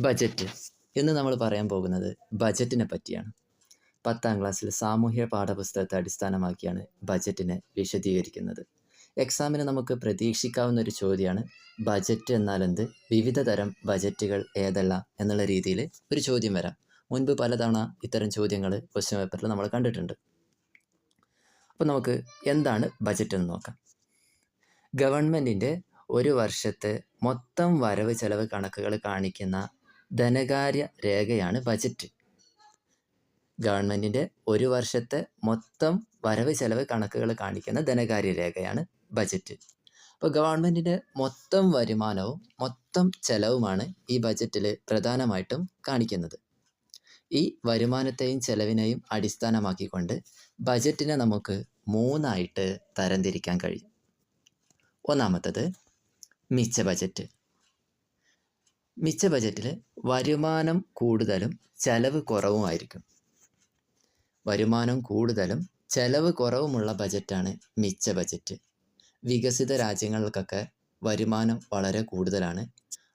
Budget. ഇന്ന് നമ്മൾ പറയാൻ പോകുന്നത് ബജറ്റിനെ പറ്റിയാണ്. പത്താം ക്ലാസ്സിൽ സാമൂഹ്യ പാഠപുസ്തകത്തെ അടിസ്ഥാനമാക്കിയാണ് ബജറ്റിനെ വിശദീകരിക്കുന്നത്. എക്സാമിന് നമുക്ക് പ്രതീക്ഷിക്കാവുന്ന ഒരു ചോദ്യമാണ് ബജറ്റ് എന്നാൽ എന്ത്? വിവിധ തരം ബജറ്റുകൾ ഏതെല്ലാം എന്നുള്ള രീതിയിൽ ഒരു ചോദ്യം വരാം. മുൻപ് പലതവണ ഇത്തരം ചോദ്യങ്ങൾ ക്വസ്റ്റ്യൻ പേപ്പറിൽ നമ്മൾ കണ്ടിട്ടുണ്ട്. അപ്പോൾ നമുക്ക് എന്താണ് ബജറ്റ് എന്ന് നോക്കാം. ഗവൺമെന്റിന്റെ ഒരു വർഷത്തെ മൊത്തം വരവ് ചെലവ് കണക്കുകൾ കാണിക്കുന്ന ധനകാര്യ രേഖയാണ് ബജറ്റ്. ഗവൺമെന്റിന്റെ ഒരു വർഷത്തെ മൊത്തം വരവ് ചെലവ് കണക്കുകൾ കാണിക്കുന്ന ധനകാര്യ രേഖയാണ് ബജറ്റ്. അപ്പോൾ ഗവൺമെന്റിന്റെ മൊത്തം വരുമാനവും മൊത്തം ചെലവുമാണ് ഈ ബജറ്റിൽ പ്രധാനമായിട്ടും കാണിക്കുന്നത്. ഈ വരുമാനത്തെയും ചെലവിനെയും അടിസ്ഥാനമാക്കിക്കൊണ്ട് ബജറ്റിനെ നമുക്ക് മൂന്നായിട്ട് തരംതിരിക്കാൻ കഴിയും. ഒന്നാമത്തത് മിച്ച ബജറ്റ് മിച്ച ബജറ്റിൽ വരുമാനം കൂടുതലും ചെലവ് കുറവുമായിരിക്കും. വരുമാനം കൂടുതലും ചെലവ് കുറവുമുള്ള ബജറ്റാണ് മിച്ച ബജറ്റ്. വികസിത രാജ്യങ്ങൾക്കൊക്കെ വരുമാനം വളരെ കൂടുതലാണ്.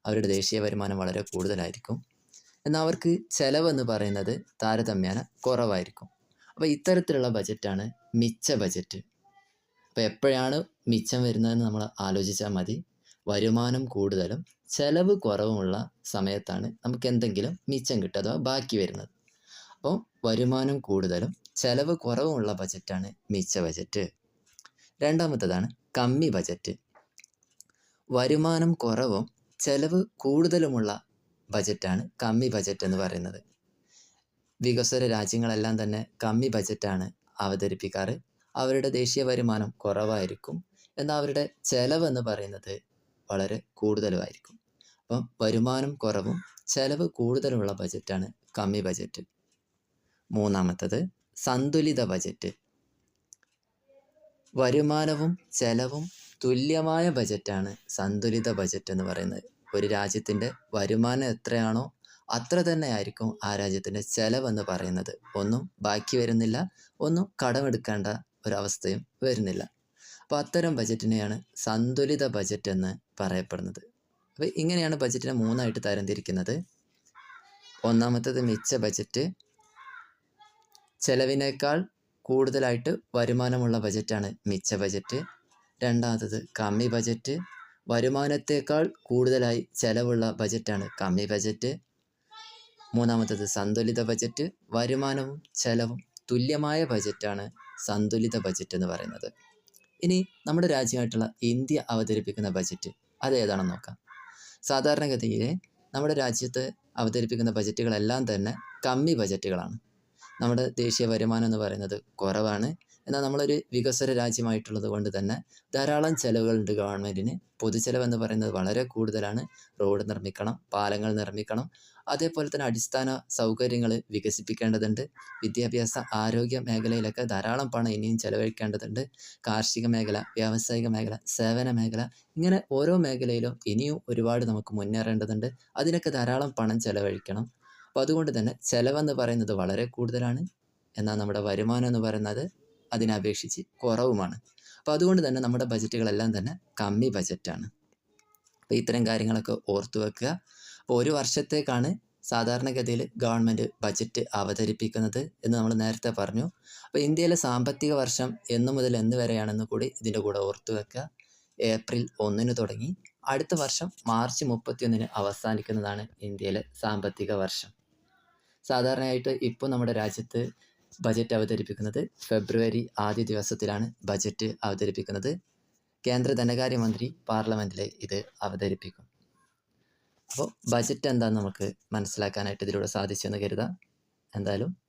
അവരുടെ ദേശീയ വരുമാനം വളരെ കൂടുതലായിരിക്കും. എന്നാൽ അവർക്ക് ചെലവെന്ന് പറയുന്നത് താരതമ്യേന കുറവായിരിക്കും. അപ്പോൾ ഇത്തരത്തിലുള്ള ബജറ്റാണ് മിച്ച ബജറ്റ്. അപ്പോൾ എപ്പോഴാണ് മിച്ചം വരുന്നതെന്ന് നമ്മൾ ആലോചിച്ചാൽ മതി. വരുമാനം കൂടുതലും ചെലവ് കുറവുമുള്ള സമയത്താണ് നമുക്ക് എന്തെങ്കിലും മിച്ചം കിട്ടുക അഥവാ ബാക്കി വരുന്നത്. അപ്പോൾ വരുമാനം കൂടുതലും ചെലവ് കുറവുമുള്ള ബജറ്റാണ് മിച്ച ബജറ്റ്. രണ്ടാമത്തതാണ് കമ്മി ബജറ്റ്. വരുമാനം കുറവും ചെലവ് കൂടുതലുമുള്ള ബജറ്റാണ് കമ്മി ബജറ്റ് എന്ന് പറയുന്നത്. വികസ്വര രാജ്യങ്ങളെല്ലാം തന്നെ കമ്മി ബജറ്റാണ് അവതരിപ്പിക്കാറ്. അവരുടെ ദേശീയ വരുമാനം കുറവായിരിക്കും. എന്നാൽ അവരുടെ ചെലവെന്ന് പറയുന്നത് വളരെ കൂടുതലുമായിരിക്കും. അപ്പം വരുമാനം കുറവും ചെലവ് കൂടുതലുള്ള ബജറ്റാണ് കമ്മി ബജറ്റ്. മൂന്നാമത്തത് സന്തുലിത ബജറ്റ്. വരുമാനവും ചെലവും തുല്യമായ ബജറ്റാണ് സന്തുലിത ബജറ്റ് എന്ന് പറയുന്നത്. ഒരു രാജ്യത്തിന്റെ വരുമാനം എത്രയാണോ അത്ര തന്നെ ആയിരിക്കും ആ രാജ്യത്തിന്റെ ചെലവെന്ന് പറയുന്നത്. ഒന്നും ബാക്കി വരുന്നില്ല ഒന്നും കടമെടുക്കേണ്ട ഒരവസ്ഥയും വരുന്നില്ല. അപ്പോൾ അത്തരം ബജറ്റിനെയാണ് സന്തുലിത ബജറ്റ് എന്ന് പറയപ്പെടുന്നത്. അപ്പോൾ ഇങ്ങനെയാണ് ബജറ്റിനെ മൂന്നായിട്ട് തരംതിരിക്കുന്നത്. ഒന്നാമത്തത് മിച്ച ബജറ്റ്. ചെലവിനേക്കാൾ കൂടുതലായിട്ട് വരുമാനമുള്ള ബജറ്റാണ് മിച്ച ബജറ്റ്. രണ്ടാമത്തത് കമ്മി ബജറ്റ്. വരുമാനത്തേക്കാൾ കൂടുതലായി ചെലവുള്ള ബജറ്റാണ് കമ്മി ബജറ്റ്. മൂന്നാമത്തത് സന്തുലിത ബജറ്റ്. വരുമാനവും ചെലവും തുല്യമായ ബജറ്റാണ് സന്തുലിത ബജറ്റ് എന്ന് പറയുന്നത്. ഇനി നമ്മുടെ രാജ്യമായിട്ടുള്ള ഇന്ത്യ അവതരിപ്പിക്കുന്ന ബജറ്റ് അത് ഏതാണെന്ന് നോക്കാം. സാധാരണഗതിയിൽ നമ്മുടെ രാജ്യത്ത് അവതരിപ്പിക്കുന്ന ബജറ്റുകളെല്ലാം തന്നെ കമ്മി ബജറ്റുകളാണ്. നമ്മുടെ ദേശീയ വരുമാനം എന്ന് പറയുന്നത് കുറവാണ്. എന്നാൽ നമ്മളൊരു വികസന രാജ്യമായിട്ടുള്ളത് കൊണ്ട് തന്നെ ധാരാളം ചിലവുകളുണ്ട് ഗവൺമെന്റിന് പൊതുചെലവെന്ന് പറയുന്നത് വളരെ കൂടുതലാണ്. റോഡ് നിർമ്മിക്കണം പാലങ്ങൾ നിർമ്മിക്കണം. അതേപോലെ തന്നെ അടിസ്ഥാന സൗകര്യങ്ങൾ വികസിപ്പിക്കേണ്ടതുണ്ട്. വിദ്യാഭ്യാസ ആരോഗ്യ മേഖലയിലൊക്കെ ധാരാളം പണം ഇനിയും ചെലവഴിക്കേണ്ടതുണ്ട്. കാർഷിക മേഖല വ്യാവസായിക മേഖല സേവന മേഖല ഇങ്ങനെ ഓരോ മേഖലയിലും ഇനിയും ഒരുപാട് നമുക്ക് മുന്നേറേണ്ടതുണ്ട്. അതിനൊക്കെ ധാരാളം പണം ചെലവഴിക്കണം. അപ്പോൾ അതുകൊണ്ട് തന്നെ ചിലവെന്ന് പറയുന്നത് വളരെ കൂടുതലാണ്. എന്നാൽ നമ്മുടെ വരുമാനം എന്ന് പറയുന്നത് അതിനപേക്ഷിച്ച് കുറവുമാണ്. അപ്പോൾ അതുകൊണ്ട് തന്നെ നമ്മുടെ ബജറ്റുകളെല്ലാം തന്നെ കമ്മി ബജറ്റാണ്. അപ്പോൾ ഇത്തരം കാര്യങ്ങളൊക്കെ ഓർത്തു വെക്കുക. അപ്പോൾ ഒരു വർഷത്തേക്കാണ് സാധാരണഗതിയിൽ ഗവൺമെന്റ് ബജറ്റ് അവതരിപ്പിക്കുന്നത് എന്ന് നമ്മൾ നേരത്തെ പറഞ്ഞു. അപ്പോൾ ഇന്ത്യയിലെ സാമ്പത്തിക വർഷം എന്നു മുതൽ എന്ന് വരെയാണെന്ന് കൂടി ഇതിന്റെ കൂടെ ഓർത്തു വെക്കുക. ഏപ്രിൽ ഒന്നിന് തുടങ്ങി അടുത്ത വർഷം മാർച്ച് മുപ്പത്തിയൊന്നിന് അവസാനിക്കുന്നതാണ് ഇന്ത്യയിലെ സാമ്പത്തിക വർഷം. സാധാരണയായിട്ട് ഇപ്പോൾ നമ്മുടെ രാജ്യത്ത് ബജറ്റ് അവതരിപ്പിക്കുന്നത് ഫെബ്രുവരി ആദ്യ ദിവസത്തിലാണ് ബജറ്റ് അവതരിപ്പിക്കുന്നത്. കേന്ദ്ര ധനകാര്യമന്ത്രി പാർലമെന്റിൽ ഇത് അവതരിപ്പിക്കും. അപ്പോൾ ബജറ്റ് എന്താണെന്ന് നമുക്ക് മനസ്സിലാക്കാനായിട്ട് ഇതിലൂടെ സാധിച്ചു എന്ന് കരുതാം. എന്തായാലും